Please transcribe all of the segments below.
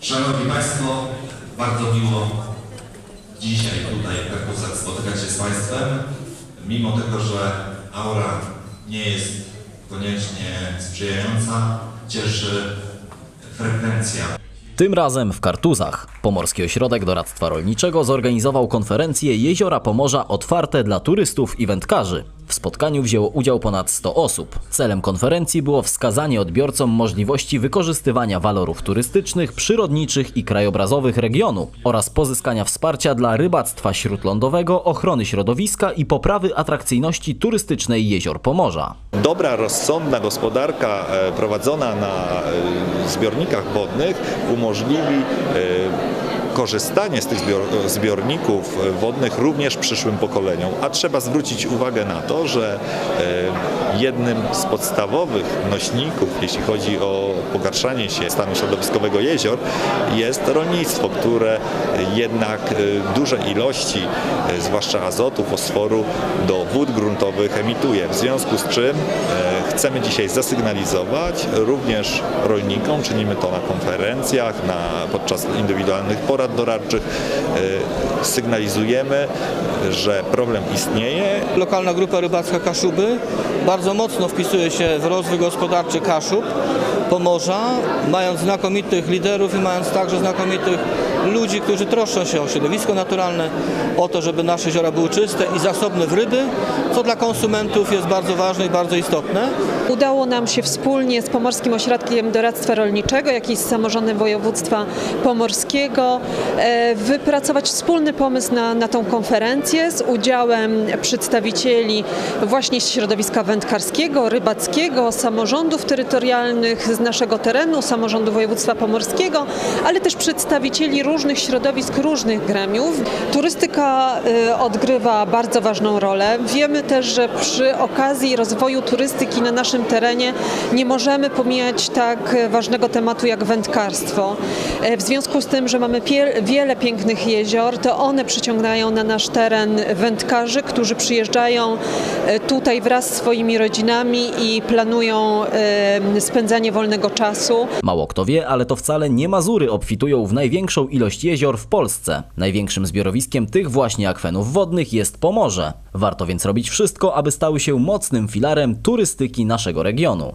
Szanowni Państwo, bardzo miło dzisiaj tutaj w Kartusach spotykać się z Państwem. Mimo tego, że aura nie jest koniecznie sprzyjająca, cieszy frekwencja Tym razem w Kartuzach. Pomorski Ośrodek Doradztwa Rolniczego zorganizował konferencję Jeziora Pomorza otwarte dla turystów i wędkarzy. W spotkaniu wzięło udział ponad 100 osób. Celem konferencji było wskazanie odbiorcom możliwości wykorzystywania walorów turystycznych, przyrodniczych i krajobrazowych regionu oraz pozyskania wsparcia dla rybactwa śródlądowego, ochrony środowiska i poprawy atrakcyjności turystycznej jezior Pomorza. Dobra, rozsądna gospodarka e, prowadzona na e, zbiornikach wodnych umożliwi e, korzystanie z tych zbior, zbiorników wodnych również przyszłym pokoleniom. A trzeba zwrócić uwagę na to, że e, jednym z podstawowych nośników, jeśli chodzi o pogarszanie się stanu środowiskowego jezior, jest rolnictwo, które jednak e, duże ilości, zwłaszcza azotu, fosforu do wód gruntowych emituje. W związku z czym chcemy dzisiaj zasygnalizować również rolnikom, czynimy to na konferencjach, na, podczas indywidualnych porad doradczych, e, sygnalizujemy, że problem istnieje. Lokalna grupa rybacka Kaszuby bardzo mocno wpisuje się w rozwój gospodarczy Kaszub, Pomorza, mając znakomitych liderów i mając także znakomitych ludzi, którzy troszczą się o środowisko naturalne, o to, żeby nasze jeziora były czyste i zasobne w ryby, co dla konsumentów jest bardzo ważne i bardzo istotne. Udało nam się wspólnie z Pomorskim Ośrodkiem Doradztwa Rolniczego, jak i z samorządem województwa pomorskiego e, wypracować wspólny pomysł na, na tą konferencję z udziałem przedstawicieli właśnie środowiska wędkarskiego, rybackiego, samorządów terytorialnych z naszego terenu, samorządu województwa pomorskiego, ale też przedstawicieli różnych środowisk, różnych gremiów. Turystyka e, odgrywa bardzo ważną rolę. Wiemy też, że przy okazji rozwoju turystyki na naszym terenie nie możemy pomijać tak ważnego tematu jak wędkarstwo. E, W związku z tym, że mamy wiele pięknych jezior, to one przyciągają na nasz teren wędkarzy, którzy przyjeżdżają e, tutaj wraz z swoimi rodzinami i planują e, spędzanie wolnego czasu. Mało kto wie, ale to wcale nie Mazury obfitują w największą ilość jezior w Polsce. Największym zbiorowiskiem tych właśnie akwenów wodnych jest Pomorze. Warto więc robić wszystko, aby stały się mocnym filarem turystyki naszego regionu.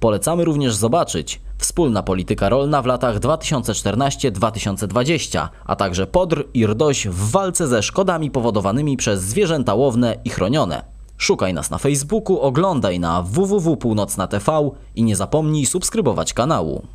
Polecamy również zobaczyć wspólna polityka rolna w latach 2014-2020, a także podr i rdoś w walce ze szkodami powodowanymi przez zwierzęta łowne i chronione. Szukaj nas na Facebooku, oglądaj na www.północna.tv i nie zapomnij subskrybować kanału.